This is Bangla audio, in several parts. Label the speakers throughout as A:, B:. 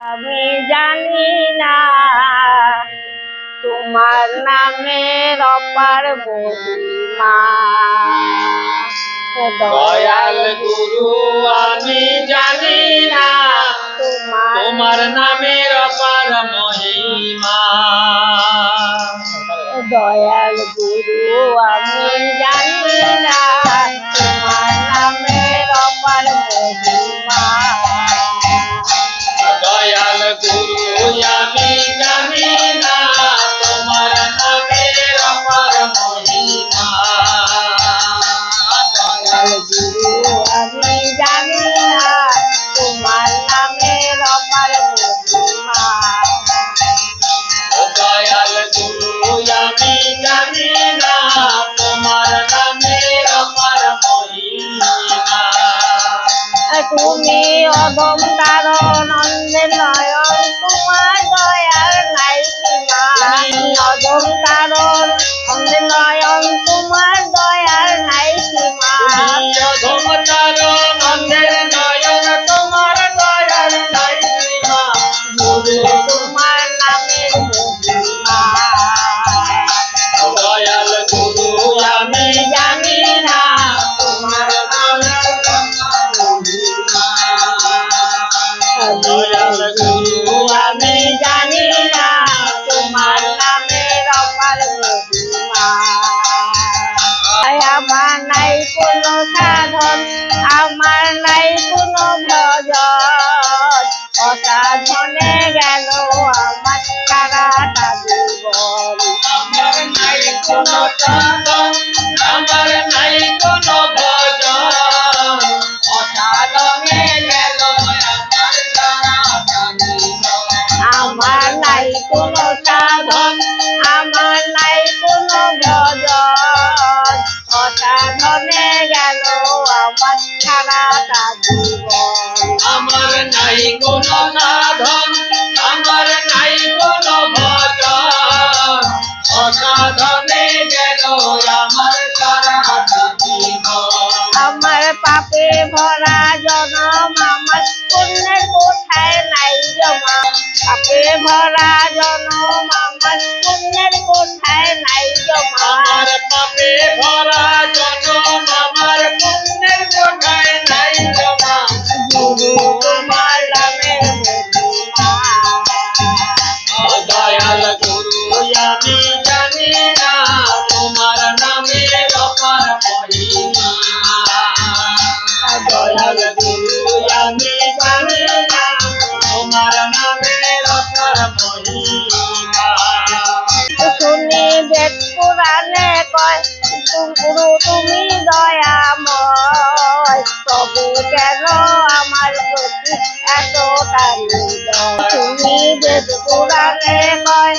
A: আমি জানি না তোমার নামের অপার মহিমা।
B: দয়াল গুরু আমি জানি না
A: তোমার
B: নামের অপার মহিমা।
A: দয়াল গুরু আমি জানি না তুমি অদম নন্দে অন্ধের নয়ন আমার নাই কোনো ভজন। অসাধনে গেল আমার সারাটা জীবন। আমার নাই কোনো সাধন, আমার নাই কোনো ভজন। অসাধনে গেল আমার সারাটা জীবন
B: আমার নাই কোনো সাধন আমার নাই কোনো ভজন। অসাধনে গেল আমার সারাটা জীবন।
A: আমার পাপে ভরা জনম আমার পুণ্যের কোঠায় নাই জমা। পাপে ভরা জনম আমার পুণ্যের কোঠায় নাই জমা।
B: আমি জানি না তোমার নামে অপার মহিমা। দয়াল গুরু আমি জানি না তোমার নামে অপার মহিমা।
A: শুনি বেদ পুরাণে কয় গুরু তুমি দয়াময়। তবু কেন আমার প্রতি নির্দয়? শুনি বেদ পুরাণে কয়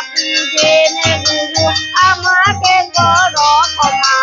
A: আপনি জেনে আমাকে বড় ক্ষমা